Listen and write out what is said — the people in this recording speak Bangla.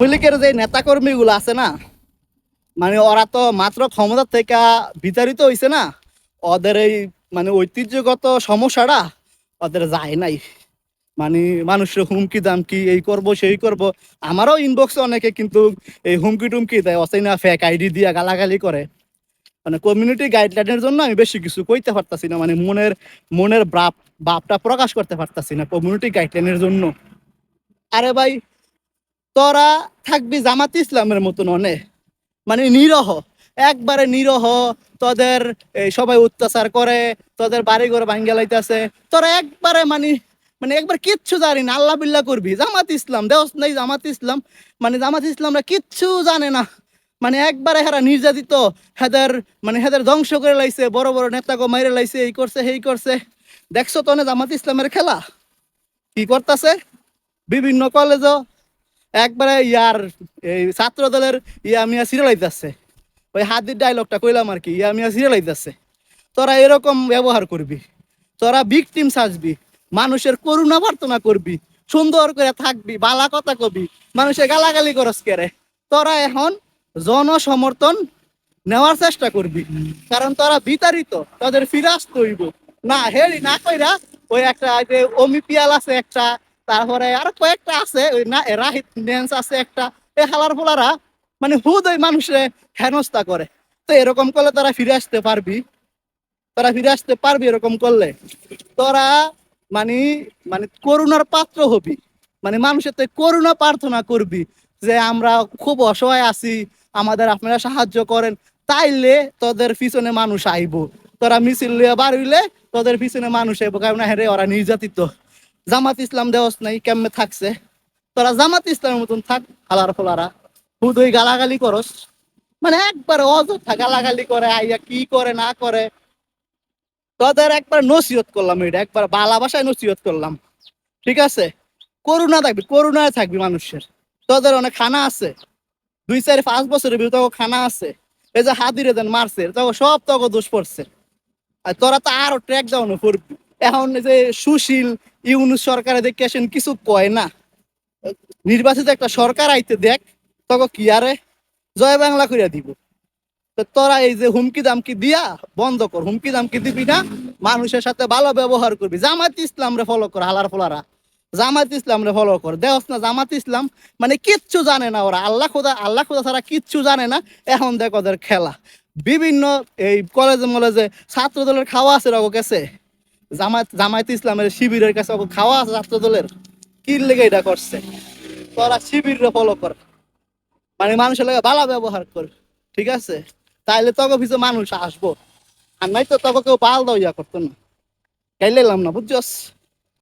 লীগের যে নেতাকর্মীগুলো আছে না মানে ওরা তো মাত্র ক্ষমতা থেকে বিতাড়িত হয়েছে না, ওদের এই মানে ঐতিহ্যগত সমস্যাটা ওদের যায় নাই। মানে মানুষের হুমকি দামকি, এই করব, সেই করব। আমারও ইনবক্সে অনেকে কিন্তু এই হুমকি টুমকি দেয়, অচেনা ফেক আইডি দিয়ে গালাগালি করে। মানে কমিউনিটি গাইডলাইনের জন্য আমি বেশি কিছু কইতে পারতাছি না মানে মনের মনের বাপ বাপটা প্রকাশ করতে পারতাছি না কমিউনিটি গাইডলাইনের জন্য। আরে ভাই তোরা থাকবি জামাত ইসলামের মতন অনেক। মানে নিরহ। একবারে নিরহ, তোদের সবাই অত্যাচার করে, তোদের বাড়ি ঘর ভাঙ্গে লাইতেছে। তোরা একবারে মানে মানে একবার কিচ্ছু জানি না, আল্লাহ বিল্লাহ করবি। জামাত ইসলাম দেওস নাই জামাত ইসলাম। মানে জামাত ইসলামরা কিচ্ছু জানে না। মানে একবারে হেরা নির্যাতিত, হেদের মানে হেদের ধ্বংস করে লাইছে, বড় বড় নেতাকে মাইরে লাইছে, এই করছে এই করছে। দেখছ তো জামাত ইসলামের খেলা? কি করতেছে? বিভিন্ন কলেজও একবারে ইয়ার, এই ছাত্র দলের ইয়া মিয়া সিরিয়াল আইতাছে। ওই হাতির ডায়লগটা কইলাম আর কি, ইয়া মিয়া সিরিয়াল আইতাছে। তোরা এরকম ব্যবহার করবি, তোরা ভিকটিম সাজবি, মানুষের করুণা প্রার্থনা করবি, সুন্দর করে থাকবি, বালা কথা কবি মানুষের গালাগালি করস কেরে তোরা এখন জনসমর্থন নেওয়ার চেষ্টা করবি, কারণ তোরা বিতাড়িত, তাদের ফিরাস তৈব। না হেরি না কইরা ওই একটা যে অমি পিয়াল আছে একটা তারপরে আর কয়েকটা আছে, ওই না রাহিত ড্যান্স আছে একটা। এই হালার ফোলারা মানে হুদ ওই মানুষে হেনস্থা করে। তো এরকম করলে তোরা ফিরে আসতে পারবি। তোরা ফিরে আসতে পারবি এরকম করলে। তোরা মানে মানে করুণার পাত্র হবি। মানে মানুষের তো করুণা প্রার্থনা করবি যে আমরা খুব অসহায় আছি, আমাদের আপনারা সাহায্য করেন, তাইলে তোদের পিছনে মানুষ আইব। তোরা মিছিল লিয়ে বার তোদের পিছনে মানুষ আইব। কারণ হ্যাঁ ওরা নির্যাতিত। জামাত ইসলাম দেওয়াস নাই, কেমনে থাকছে? তোরা জামাত ইসলামের মতন থাক হালার ফলারা। হুদই গালাগালি করস। মানে একবার অযথা গালাগালি করে, আইয়া কি করে, না করে। তোদের একবার নসিহত করলাম এটা, একবার বালা ভাষায় নসিহত করলাম। ঠিক আছে? করুণা থাকবি, করুণায় থাকবি মানুষের। তোদের অনেক খানা আছে। দুই, চার, পাঁচ বছরের ভিতরে তোকে খানা আছে। এই যে হাতিরে দেন মারছে, তোকে সব তোকে দোষ পড়ছে। আর তোরা তো আরও ট্র্যাক ডাউন করবি। এখন যে সুশীল ইউনুস সরকারে দেখে আসেন, কিছু কয় না। নির্বাচিত একটা সরকার আইতে দেখ তোকে কি আরে? জয় বাংলা করিয়া দিব। তোরা এই যে হুমকি দামকি দিয়া বন্ধ কর, হুমকি দামকি দিবি না, মানুষের সাথে ভালো ব্যবহার করবি। জামাত ইসলাম রে ফলো কর, হালার ফলারা। জামাত ইসলাম রে ফলো কর। দেওস না জামাত ইসলাম মানে কিচ্ছু জানে না ওরা। আল্লাহ খোদা আল্লাহ খোদা ছাড়া কিচ্ছু জানে না। এখন দেখ ওদের খেলা। বিভিন্ন এই কলেজে মলেজে ছাত্র দলের খাওয়া আছে রকম কাছে জামাত জামায়াত ইসলামের শিবিরের কাছে খাওয়া আছে ছাত্র দলের। কি লেগে এটা করছে? তোরা শিবির ফলো কর। মানে মানুষের লাগে ভালো ব্যবহার কর, ঠিক আছে? তাইলে তক ভিজে মানুষ আসব। আর নাই তো তক কেউ পাল দাও ইয়া করতো না। গাইলাম না, বুঝছস?